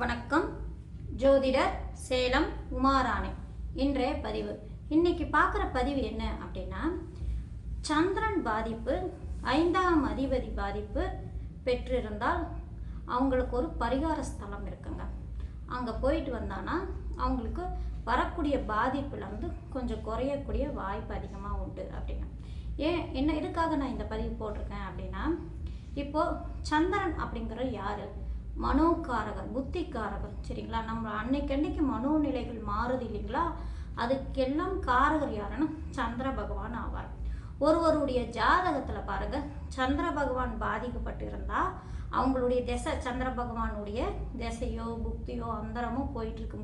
வணக்கம். ஜோதிடர் சேலம் உமாராணி. இன்றைய பதிவு. இன்னைக்கு பார்க்குற பதிவு என்ன அப்படின்னா சந்திரன் பாதிப்பு ஐந்தாம் அதிபதி பாதிப்பு பெற்றிருந்தால் அவங்களுக்கு ஒரு பரிகார ஸ்தலம் இருக்குங்க. அங்கே போயிட்டு வந்தானா அவங்களுக்கு வரக்கூடிய பாதிப்புலேருந்து கொஞ்சம் குறையக்கூடிய வாய்ப்பு அதிகமாக உண்டு அப்படின்னா ஏன் என்ன எதுக்காக நான் இந்த பதிவு போட்டிருக்கேன் அப்படின்னா இப்போது சந்திரன் அப்படிங்கிற யார்? மனோக்காரகர் புத்திக்காரகர் சரிங்களா? நம்ம அன்னைக்கு அன்னைக்கு மனோநிலைகள் மாறுது இல்லைங்களா? அதுக்கெல்லாம் காரகர் யாருன்னா? சந்திர பகவான் ஆவார். ஒருவருடைய ஜாதகத்தில் பாருங்க சந்திர பகவான் பாதிக்கப்பட்டிருந்தா அவங்களுடைய திசை சந்திர பகவானுடைய திசையோ புக்தியோ அந்தரமோ போயிட்டு இருக்கும்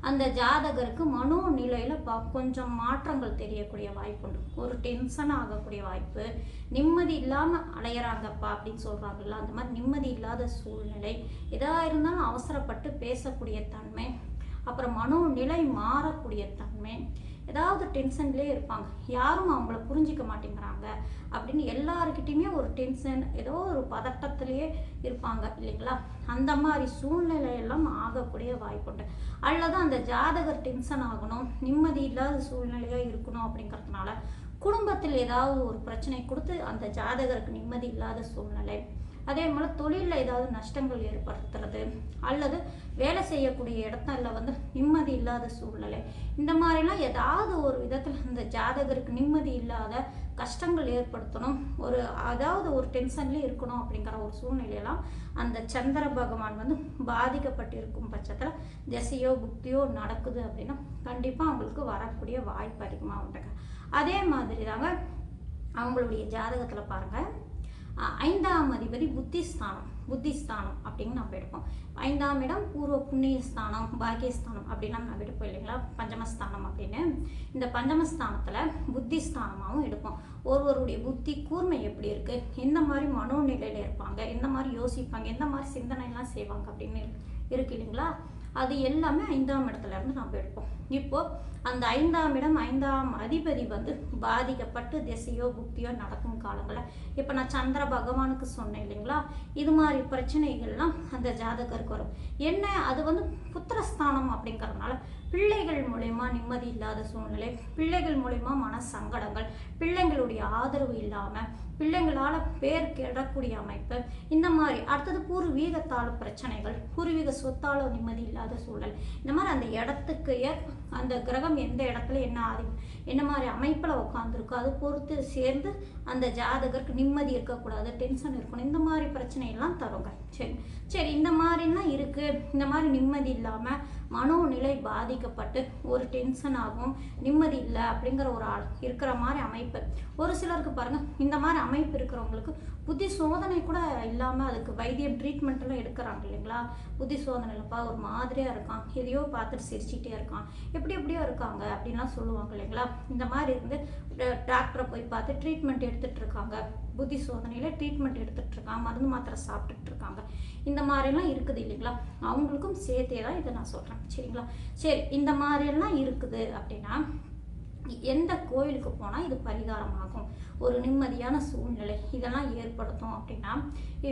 அந்த ஜாதகருக்கு மனோ நிலையில் ப கொஞ்சம் மாற்றங்கள் தெரியக்கூடிய வாய்ப்பு உண்டு. ஒரு டென்ஷன் ஆகக்கூடிய வாய்ப்பு நிம்மதி இல்லாமல் அலையிறாங்கப்பா அப்படின்னு சொல்கிறாங்கல்ல அந்த மாதிரி நிம்மதி இல்லாத சூழ்நிலை எதா இருந்தாலும் அவசரப்பட்டு பேசக்கூடிய தன்மை அப்புறம் மனோநிலை மாறக்கூடிய தன்மை ஏதாவது டென்ஷன்லேயே இருப்பாங்க. யாரும் அவங்கள புரிஞ்சிக்க மாட்டேங்கிறாங்க. அப்படின்னு எல்லாருக்கிட்டையுமே ஒரு டென்ஷன் ஏதோ ஒரு பதட்டத்திலேயே இருப்பாங்க இல்லைங்களா? அந்த மாதிரி சூழ்நிலையெல்லாம் ஆகக்கூடிய வாய்ப்புண்டு அல்லது அந்த ஜாதகர் டென்ஷன் ஆகணும் நிம்மதி இல்லாத சூழ்நிலையாக இருக்கணும் அப்படிங்கிறதுனால குடும்பத்தில் ஏதாவது ஒரு பிரச்சனை கொடுத்து அந்த ஜாதகருக்கு நிம்மதி இல்லாத சூழ்நிலை அதே போல் தொழிலில் ஏதாவது நஷ்டங்கள் ஏற்படுத்துறது அல்லது வேலை செய்யக்கூடிய இடத்துல வந்து நிம்மதி இல்லாத சூழ்நிலை. இந்த மாதிரிலாம் ஏதாவது ஒரு விதத்தில் அந்த ஜாதகருக்கு நிம்மதி இல்லாத கஷ்டங்கள் ஏற்படுத்தணும். ஒரு அதாவது ஒரு டென்ஷன்லேயே இருக்கணும் அப்படிங்கிற ஒரு சூழ்நிலையெல்லாம் அந்த சந்திர பகவான் வந்து பாதிக்கப்பட்டிருக்கும் பட்சத்தில் திசையோ புக்தியோ நடக்குது அப்படின்னா கண்டிப்பாக அவங்களுக்கு வரக்கூடிய வாய்ப்பு அதிகமாக உண்டுங்க. அதே மாதிரி தாங்க அவங்களுடைய ஜாதகத்தில் பாருங்கள் ஐந்தாம் அதிபதி புத்திஸ்தானம் புத்திஸ்தானம் அப்படின்னு நம்ம எடுப்போம். ஐந்தாம் இடம் பூர்வ புண்ணியஸ்தானம் பாக்கியஸ்தானம் அப்படின்லாம் நம்ம எடுப்போம் இல்லைங்களா? பஞ்சமஸ்தானம் அப்படின்னு. இந்த பஞ்சமஸ்தானத்தில் புத்திஸ்தானமாகவும் எடுப்போம். ஒருவருடைய புத்தி கூர்மை எப்படி இருக்குது எந்த மாதிரி மனோநிலையில் இருப்பாங்க? எந்த மாதிரி யோசிப்பாங்க? எந்த மாதிரி சிந்தனைலாம் செய்வாங்க அப்படின்னு இருக்கு இல்லைங்களா? அது எல்லாமே ஐந்தாம் இடத்துல இருந்து நம்ம எடுப்போம். இப்போது அந்த ஐந்தாம் இடம் ஐந்தாம் அதிபதி வந்து பாதிக்கப்பட்டு திசையோ புக்தியோ நடக்கும் காலங்களில். இப்போ நான் சந்திர பகவானுக்கு சொன்னேன் இல்லைங்களா? இது மாதிரி பிரச்சனைகள்லாம் அந்த ஜாதகருக்கு வரும். என்ன? அது வந்து புத்திரஸ்தானம் அப்படிங்கிறதுனால பிள்ளைகள் மூலயமா நிம்மதி இல்லாத சூழ்நிலை பிள்ளைகள் மூலயமா மன சங்கடங்கள் பிள்ளைங்களுடைய ஆதரவு இல்லாமல் பிள்ளைங்களால் பேர் கெடக்கூடிய அமைப்பு. இந்த மாதிரி அடுத்தது பூர்வீகத்தால் பிரச்சனைகள் பூர்வீக சொத்தால் நிம்மதி இல்லாத சூழல். இந்த மாதிரி அந்த இடத்துக்கு ஏற்ப அந்த கிரகம் எந்த இடத்துல என்ன ஆதி என்ன மாதிரி அமைப்பில் உட்காந்துருக்கோ அது பொறுத்து சேர்ந்து அந்த ஜாதகருக்கு நிம்மதி இருக்கக்கூடாது டென்ஷன் இருக்கணும். இந்த மாதிரி பிரச்சனையெல்லாம் தருங்க. சரி. சரி இந்த மாதிரிலாம் இருக்குது இந்த மாதிரி நிம்மதி இல்லாமல் மனோநிலை பாதிக்கப்பட்டு ஒரு டென்ஷன் ஆகும் நிம்மதி இல்லை அப்படிங்கிற ஒரு ஆள் இருக்கிற மாதிரி அமைப்பு. ஒரு சிலருக்கு பாருங்க இந்த மாதிரி அமைப்பு இருக்கிறவங்களுக்கு புத்தி சோதனை கூட இல்லாமல் அதுக்கு வைத்தியம் ட்ரீட்மெண்ட்டெல்லாம் எடுக்கிறாங்க இல்லைங்களா? புத்தி சோதனையிலப்பா ஒரு மாதிரியாக இருக்கான் எதையோ பார்த்துட்டு சிரிச்சிட்டே இருக்கான். எப்படி எப்படியோ இருக்காங்க அப்படின்லாம் சொல்லுவாங்க இல்லைங்களா? இந்த மாதிரி இருந்து டாக்டரை போய் பார்த்து ட்ரீட்மெண்ட் எடுத்துட்டு இருக்காங்க. புத்தி சோதனையில் ட்ரீட்மெண்ட் எடுத்துகிட்டு இருக்காங்க மருந்து மாத்திரை சாப்பிட்டுட்டு இருக்காங்க. இந்த மாதிரிலாம் இருக்குது இல்லைங்களா? அவங்களுக்கும் சேர்த்தே தான் இதை நான் சொல்கிறேன் சரிங்களா? சரி இந்த மாதிரியெல்லாம் இருக்குது அப்படின்னா எந்த கோயிலுக்கு போனால் இது பரிகாரமாகும்? ஒரு நிம்மதியான சூழ்நிலை இதெல்லாம் ஏற்படுத்தும் அப்படின்னா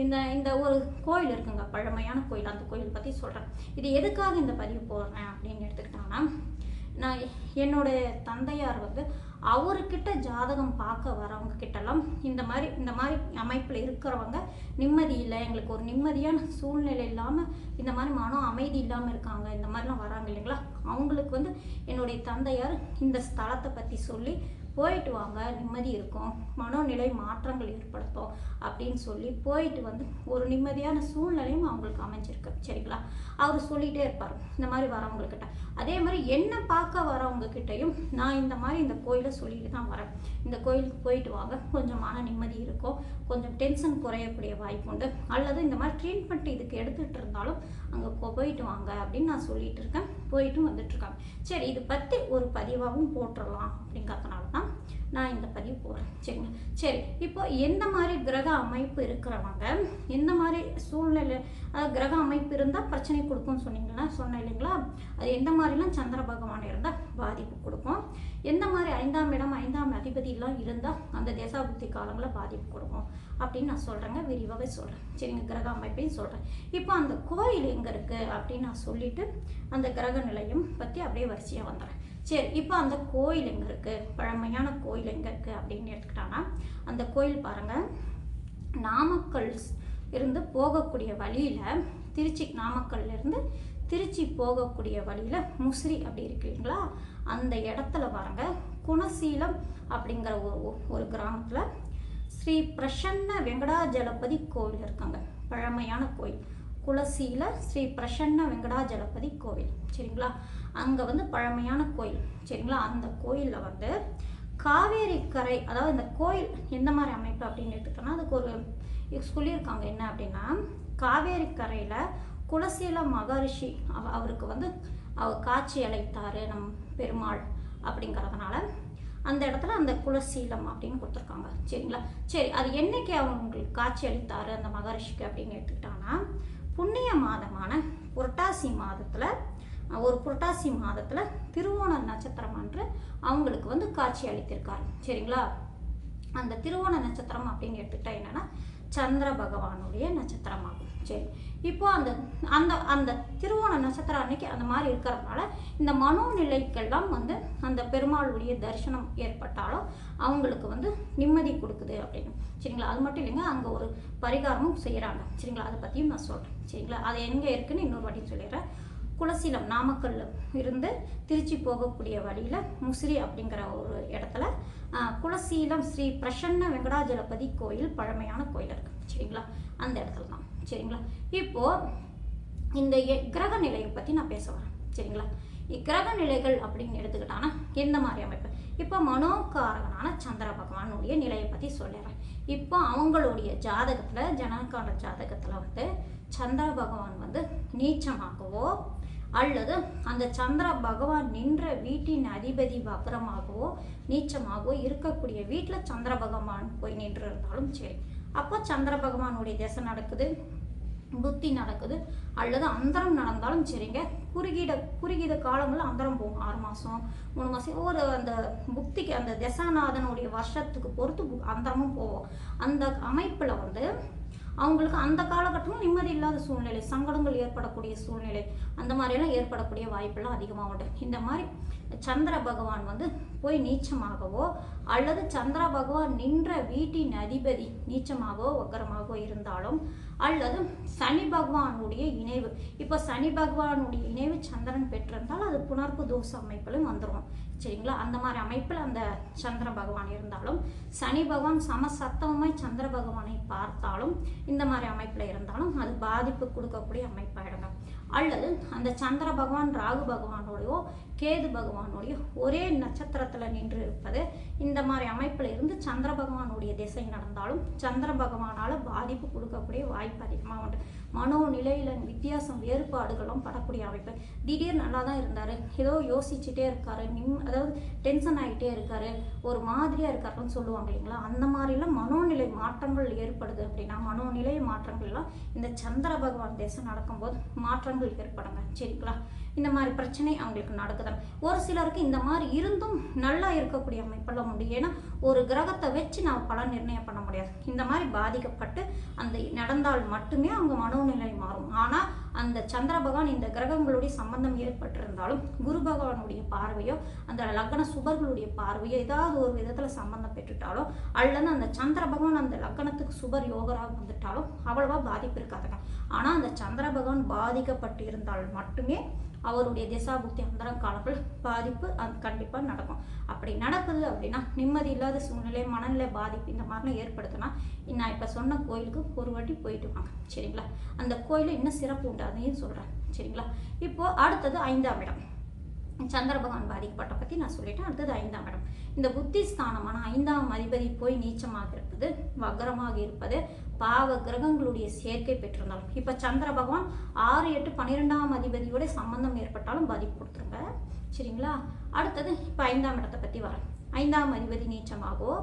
இந்த இந்த ஒரு கோயில் இருக்குங்க பழமையான கோயில் அந்த கோயில் பற்றி சொல்கிறேன் இது எதுக்காக இந்த பதிவு போடுறேன் அப்படின்னு எடுத்துக்கிட்டாங்கன்னா நான் என்னோட தந்தையார் வந்து அவர்கிட்ட ஜாதகம் பார்க்க வரவங்க கிட்டலாம் இந்த மாதிரி இந்த மாதிரி அமைப்பில் இருக்கிறவங்க நிம்மதி இல்லை எங்களுக்கு ஒரு நிம்மதியான சூழ்நிலை இல்லாமல் இந்த மாதிரி மனம் அமைதி இல்லாமல் இருக்காங்க இந்த மாதிரிலாம் வராங்க இல்லைங்களா? அவங்களுக்கு வந்து என்னுடைய தந்தையார் இந்த ஸ்தலத்தை பற்றி சொல்லி போயிட்டு வாங்க நிம்மதி இருக்கும். மனோநிலை மாற்றங்கள் ஏற்படுத்தும் அப்படின்னு சொல்லி போயிட்டு வந்து ஒரு நிம்மதியான சூழ்நிலையும் அவங்களுக்கு அமைஞ்சிருக்கு. சரிங்களா? அவர் சொல்லிகிட்டே இருப்பார் இந்த மாதிரி வரவங்கக்கிட்ட அதே மாதிரி என்ன பார்க்க வரவங்க கிட்டையும் நான் இந்த மாதிரி இந்த கோயிலை சொல்லிட்டு தான் வரேன். இந்த கோயிலுக்கு போயிட்டு வாங்க கொஞ்சம் மன நிம்மதி இருக்கும். கொஞ்சம் டென்ஷன் குறையக்கூடிய வாய்ப்பு உண்டு. அல்லது இந்த மாதிரி ட்ரீட்மெண்ட் இதுக்கு எடுத்துகிட்டு இருந்தாலும் அங்கே போயிட்டு வாங்க அப்படின்னு நான் சொல்லிட்டு இருக்கேன். போயிட்டும் வந்துட்டுருக்காங்க சரி இது பற்றி ஒரு பதிவாகவும் போட்டுடலாம் அப்படிங்கிறதுனால தான் நான் இந்த பதிவு போகிறேன் சரிங்களா? சரி இப்போ எந்த மாதிரி கிரக அமைப்பு இருக்கிறவங்க எந்த மாதிரி சூழ்நிலை கிரக அமைப்பு இருந்தால் பிரச்சனை கொடுக்கும்னு சொன்னீங்களா சொன்னேன் இல்லைங்களா? அது எந்த மாதிரிலாம் சந்திர பகவான் இருந்தால் பாதிப்பு கொடுக்கும்? எந்த மாதிரி ஐந்தாம் இடம் ஐந்தாம் அதிபதியெல்லாம் இருந்தால் அந்த தேசாபுத்தி காலங்களில் பாதிப்பு கொடுக்கும் அப்படின்னு நான் சொல்கிறேங்க விரிவாகவே சொல்கிறேன் சரிங்க கிரக அமைப்பையும் சொல்கிறேன் இப்போ அந்த கோயில் எங்கே இருக்குது அப்படின்னு நான் சொல்லிட்டு அந்த கிரக நிலையம் பற்றி அப்படியே வரிசையாக வந்துடுறேன். சரி இப்போ அந்த கோயில் எங்கே இருக்குது பழமையான கோயில் எங்கே இருக்குது அப்படின்னு எடுத்துக்கிட்டாங்கன்னா அந்த கோயில் பாருங்கள் நாமக்கல் இருந்து போகக்கூடிய வழியில் திருச்சி நாமக்கல்லேருந்து திருச்சி போகக்கூடிய வழியில் முசிறி அப்படி இருக்கு இல்லைங்களா அந்த இடத்துல வரங்க குணசீலம் அப்படிங்கிற ஒரு ஒரு கிராமத்தில் ஸ்ரீ பிரசன்ன வெங்கடாஜலபதி கோவில் இருக்காங்க. பழமையான கோயில் குலசியில் ஸ்ரீ பிரசன்ன வெங்கடாஜலபதி கோவில். சரிங்களா? அங்கே வந்து பழமையான கோயில். சரிங்களா? அந்த கோயிலில் வந்து காவேரி கரை அதாவது இந்த கோயில் எந்த மாதிரி அமைப்பு அப்படின்னு எடுத்துக்கிட்டோம்னா அதுக்கு ஒரு சொல்லியிருக்காங்க. என்ன அப்படின்னா காவேரி கரையில் குலசீல மகரிஷி அவ அவருக்கு வந்து அவர் காட்சி அளித்தார் நம் பெருமாள் அப்படிங்கிறதுனால. அந்த இடத்துல அந்த குலசீலம் அப்படின்னு கொடுத்துருக்காங்க. சரிங்களா? சரி அது என்னைக்கு அவங்களுக்கு காட்சி அளித்தார் அந்த மகரிஷிக்கு அப்படின்னு எடுத்துக்கிட்டாங்கன்னா புண்ணிய மாதமான புரட்டாசி மாதத்தில் ஒரு புரட்டாசி மாதத்தில் திருவோண நட்சத்திரம் அன்று அவங்களுக்கு வந்து காட்சி அளித்திருக்காரு. சரிங்களா? அந்த திருவோண நட்சத்திரம் அப்படின்னு எடுத்துக்கிட்டா என்னென்னா சந்திர பகவானுடைய நட்சத்திரமாகும். சரி. இப்போ அந்த அந்த அந்த திருவோண நட்சத்திரம் அன்னைக்கு அந்த மாதிரி இருக்கிறதுனால இந்த மனோநிலைக்கெல்லாம் வந்து அந்த பெருமாளுடைய தரிசனம் ஏற்பட்டாலும் அவங்களுக்கு வந்து நிம்மதி கொடுக்குது அப்படின்னு. சரிங்களா? அது மட்டும் இல்லைங்க அங்கே ஒரு பரிகாரமும் செய்கிறாங்க சரிங்களா? அதை பற்றியும் நான் சொல்கிறேன் சரிங்களா? அது எங்கே இருக்குன்னு இன்னொரு வாட்டி சொல்லிடுறேன். குலசீலம் நாமக்கல்ல இருந்து திருச்சி போகக்கூடிய வழியில் முசிறி அப்படிங்கிற ஒரு இடத்துல குலசீலம் ஸ்ரீ பிரசன்ன வெங்கடாஜலபதி கோயில் பழமையான கோயில் இருக்குது சரிங்களா? அந்த இடத்துல தான். சரிங்களா? இப்போது இந்த எ- கிரக நிலையை பற்றி நான் பேச வரேன். சரிங்களா? இக்கிரக நிலைகள் அப்படின்னு எடுத்துக்கிட்டாங்கன்னா எந்த மாதிரி அமைப்பு? இப்போ மனோகாரகனான சந்திர பகவானுடைய நிலையை பற்றி சொல்லிடுறேன். இப்போ அவங்களுடைய ஜாதகத்தில் ஜனனகால ஜாதகத்தில் வந்து சந்திர பகவான் வந்து நீச்சமாகவோ அல்லது அந்த சந்திர பகவான் நின்ற வீட்டின் அதிபதி வக்ரமாகவோ நீச்சமாகவோ இருக்கக்கூடிய வீட்டில் சந்திர பகவான் போய் நின்று இருந்தாலும் சரி. அப்போ சந்திர பகவானுடைய திசை நடக்குது புத்தி நடக்குது அல்லது அந்தரம் நடந்தாலும் சரிங்க. குறுகிட குறுகித காலங்களில் அந்தரம் போகும். ஆறு மாதம் மூணு மாதம் ஒரு அந்த புக்திக்கு அந்த தசாநாதனுடைய வருஷத்துக்கு பொறுத்து பு- அந்தரமும் போகும். அந்த அமைப்பில் வந்து அவங்களுக்கு அந்த காலகட்டமும் நிம்மதி இல்லாத சூழ்நிலை சங்கடங்கள் ஏற்படக்கூடிய சூழ்நிலை அந்த மாதிரியெல்லாம் ஏற்படக்கூடிய வாய்ப்பெல்லாம் அதிகமாக உண்டு இந்த மாதிரி சந்திர பகவான் வந்து போய் நீச்சமாகவோ அல்லது சந்திர பகவான் நின்ற வீட்டின் அதிபதி நீச்சமாகவோ வக்கரமாகவோ இருந்தாலும் அல்லது சனி பகவானுடைய இணைவு. இப்போ சனி பகவானுடைய இணைவு சந்திரன் பெற்றிருந்தால் அது புணர்ப்பு தோஷ அமைப்பிலும் வந்துடும் சரிங்களா? அந்த மாதிரி அமைப்பில் அந்த சந்திர பகவான் இருந்தாலும் சனி பகவான் சமசத்தவமாய் சந்திர பகவானை பார்த்தாலும் இந்த மாதிரி அமைப்பில் இருந்தாலும் அது பாதிப்பு கொடுக்கக்கூடிய அமைப்பாயிடுங்க அல்லது அந்த சந்திர பகவான் ராகு பகவானோடையோ கேது பகவானோடையோ ஒரே நட்சத்திரத்தில் நின்று இருப்பது இந்த மாதிரி அமைப்பில் இருந்து சந்திர பகவானுடைய திசை நடந்தாலும் சந்திர பகவானால் பாதிப்பு கொடுக்கக்கூடிய வாய்ப்பு அதிகமாக உண்டு. மனோநிலையில் வித்தியாசம் வேறுபாடுகளும் படக்கூடிய அமைப்பு. திடீர் நல்லா தான் இருந்தார். ஏதோ யோசிச்சுட்டே இருக்காரு. நிம் அதாவது டென்ஷன் ஆகிட்டே இருக்காரு. ஒரு மாதிரியாக இருக்காருன்னு சொல்லுவாங்க இல்லைங்களா? அந்த மாதிரிலாம் மனோநிலை மாற்றங்கள் ஏற்படுது அப்படின்னா மனோநிலை மாற்றங்கள்லாம் இந்த சந்திர பகவான் தேசம் நடக்கும்போது மாற்றங்கள் ஏற்படுங்க. சரிங்களா? இந்த மாதிரி பிரச்சனை அவங்களுக்கு நடக்குது ஒரு சிலருக்கு இந்த மாதிரி இருந்தும் நல்லா இருக்கக்கூடிய அமைப்பெல்லாம் முடியும் ஏன்னா ஒரு கிரகத்தை வச்சு நான் பலன் நிர்ணயம் பண்ண முடியாது. இந்த மாதிரி பாதிக்கப்பட்டு அந்த நடந்தால் மட்டுமே அவங்க மனோநிலை மாறும். ஆனால் அந்த சந்திர பகவான் இந்த கிரகங்களுடைய சம்பந்தம் ஏற்பட்டிருந்தாலும் குரு பகவானுடைய பார்வையோ அந்த லக்ன சுபர்களுடைய பார்வையோ ஏதாவது ஒரு விதத்தில் சம்பந்தம் பெற்றுட்டாலோ அல்லது அந்த சந்திர பகவான் அந்த லக்னத்துக்கு சுபர் யோகராக வந்துட்டாலும் அவ்வளவா பாதிப்பு இருக்காதுங்க. ஆனால் அந்த சந்திர பகவான் பாதிக்கப்பட்டு இருந்தால் மட்டுமே அவருடைய திசாபுக்தி அந்தரம் காலங்கள் பாதிப்பு அது கண்டிப்பாக நடக்கும். அப்படி நடக்குது அப்படின்னா நிம்மதி இல்லாத சூழ்நிலை மனநிலை பாதிப்பு இந்த மாதிரிலாம் ஏற்படுத்தினா நான் இப்போ சொன்ன கோயிலுக்கு ஒரு வாட்டி போயிட்டு வாங்க. சரிங்களா? அந்த கோயிலில் இன்னும் சிறப்பு உண்டு அதையும் சொல்கிறேன் சரிங்களா? இப்போது அடுத்தது ஐந்தாம் இடம். சந்திர பகவான் பாதிக்கப்பட்ட பற்றி நான் சொல்லிட்டேன். அடுத்தது ஐந்தாம் இடம். இந்த புத்தி ஸ்தானமான ஐந்தாம் அதிபதி போய் நீச்சமாக இருப்பது வக்ரமாக இருப்பது பாவ கிரகங்களுடைய சேர்க்கை பெற்றிருந்தாலும். இப்போ சந்திர பகவான் ஆறு எட்டு பன்னிரெண்டாம் அதிபதியோட சம்பந்தம் ஏற்பட்டாலும் பாதிப்பு கொடுத்துருங்க. சரிங்களா? அடுத்தது இப்போ ஐந்தாம் இடத்தை பற்றி வரேன். ஐந்தாம் அதிபதி நீச்சமாகவோ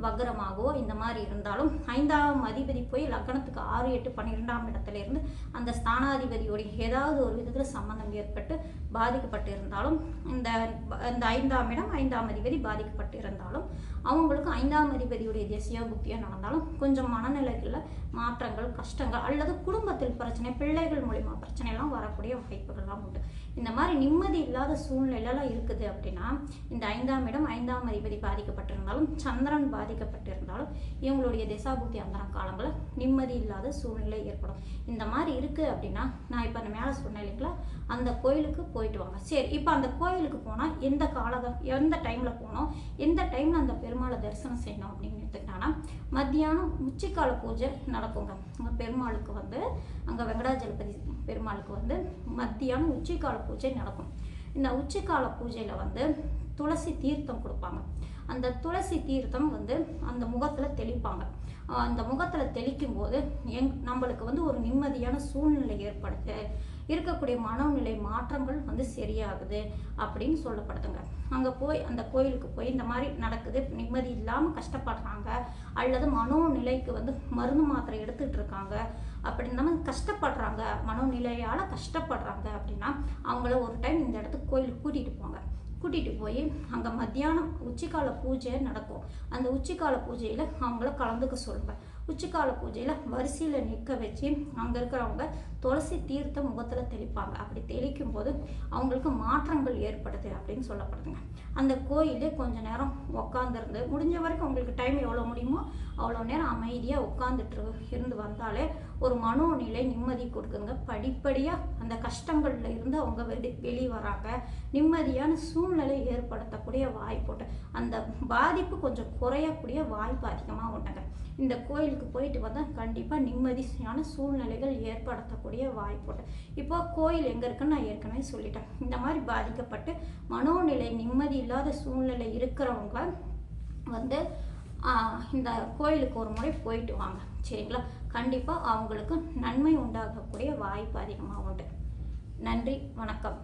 வக்ரமாகவோ இந்த மாதிரி இருந்தாலும் ஐந்தாம் அதிபதி போய் லக்னத்துக்கு ஆறு எட்டு பன்னிரெண்டாம் இடத்துல இருந்து அந்த ஸ்தானாதிபதியோடைய ஏதாவது ஒரு விதத்தில் சம்பந்தம் ஏற்பட்டு பாதிக்கப்பட்டு இருந்தாலும் இந்த இந்த ஐந்தாம் இடம் ஐந்தாம் அதிபதி பாதிக்கப்பட்டு இருந்தாலும் அவங்களுக்கு ஐந்தாம் அதிபதியுடைய தேசிய புக்தியாக நடந்தாலும் கொஞ்சம் மனநிலைகளில் மாற்றங்கள் கஷ்டங்கள் அல்லது குடும்பத்தில் பிரச்சனை பிள்ளைகள் மூலிமா பிரச்சனைலாம் வரக்கூடிய வாய்ப்புகள்லாம் உண்டு. இந்த மாதிரி நிம்மதி இல்லாத சூழ்நிலையெல்லாம் இருக்குது அப்படின்னா இந்த ஐந்தாம் இடம் ஐந்தாம் அதிபதி பாதிக்கப்பட்டிருந்தாலும் சந்திரன் பாதிக்கப்பட்டிருந்தாலும் இவங்களுடைய திசாபுத்தி அந்தரம் காலங்களில் நிம்மதி இல்லாத சூழ்நிலை ஏற்படும். இந்த மாதிரி இருக்குது அப்படின்னா நான் இப்போ அந்த மேலே சொன்னேன் இல்லைங்களா? அந்த கோயிலுக்கு போயிட்டு வாங்க. சரி இப்போ அந்த கோயிலுக்கு போனால் எந்த காலகம் எந்த டைமில் போனோம் எந்த டைமில் அந்த பெருமாளை தரிசனம் செய்யணும் எடுத்துக்கிட்டாங்கன்னா மத்தியானம் உச்சிக்கால பூஜை நடக்குங்க. அங்கே பெருமாளுக்கு வந்து அங்கே வெங்கடாஜலபதி பெருமாளுக்கு வந்து மத்தியானம் உச்சிக்கால பூஜை நடக்கும். இந்த உச்சிக்கால பூஜையில் வந்து துளசி தீர்த்தம் கொடுப்பாங்க. அந்த துளசி தீர்த்தம் வந்து அந்த முகத்தில் தெளிப்பாங்க. அந்த முகத்தில் தெளிக்கும் போது எங் நம்மளுக்கு வந்து ஒரு நிம்மதியான சூழ்நிலை ஏற்படுது. இருக்கக்கூடிய மனநிலை மாற்றங்கள் வந்து சரியாகுது அப்படின்னு சொல்லப்படுதுங்க. அங்கே போய் அந்த கோயிலுக்கு போய் இந்த மாதிரி நடக்குது நிம்மதி இல்லாமல் கஷ்டப்படுறாங்க அல்லது மனோநிலைக்கு வந்து மருந்து மாத்திரை எடுத்துகிட்டு இருக்காங்க அப்படி கஷ்டப்படுறாங்க மனோநிலையால் கஷ்டப்படுறாங்க அப்படின்னா அவங்கள ஒரு டைம் இந்த இடத்துக்கு கோயிலுக்கு கூட்டிகிட்டு போங்க. கூட்டிகிட்டு போய் அங்கே மத்தியானம் உச்சிக்கால பூஜை நடக்கும். அந்த உச்சிக்கால பூஜையில் அவங்கள கலந்துக்க சொல்லுவேன் உச்சிக்கால பூஜையில் வரிசையில் நிற்க வச்சு அங்கே இருக்கிறவங்க துளசி தீர்த்த முகத்தில் தெளிப்பாங்க. அப்படி தெளிக்கும் போது அவங்களுக்கு மாற்றங்கள் ஏற்படுது அப்படின்னு சொல்லப்படுதுங்க. அந்த கோயிலே கொஞ்ச நேரம் உட்காந்துருந்து முடிஞ்ச வரைக்கும் உங்களுக்கு டைம் எவ்வளோ முடியுமோ அவ்வளோ நேரம் அமைதியாக உட்காந்துட்டு இருந்து வந்தாலே ஒரு மனோநிலை நிம்மதி கொடுக்குங்க படிப்படியாக அந்த கஷ்டங்களில் இருந்து அவங்க வெளி வெளியே வராங்க. நிம்மதியான சூழ்நிலை ஏற்படுத்தக்கூடிய வாய்ப்பு அந்த பாதிப்பு கொஞ்சம் குறையக்கூடிய வாய்ப்பு அதிகமாக உண்டுங்க. இந்த கோயிலுக்கு போயிட்டு வந்தால் கண்டிப்பாக நிம்மதியான சூழ்நிலைகள் ஏற்படுத்தக்கூடிய வாய்ப்பு இப்போ கோயில் எங்கே இருக்குன்னு நான் ஏற்கனவே சொல்லிட்டேன். இந்த மாதிரி பாதிக்கப்பட்டு மனோநிலை நிம்மதி இல்லாத சூழ்நிலை இருக்கிறவங்க வந்து இந்த கோயிலுக்கு ஒரு முறை போயிட்டு வாங்க. சரிங்களா? கண்டிப்பாக அவங்களுக்கு நன்மை உண்டாகக்கூடிய வாய்ப்பு அதிகமாக உண்டு. நன்றி வணக்கம்.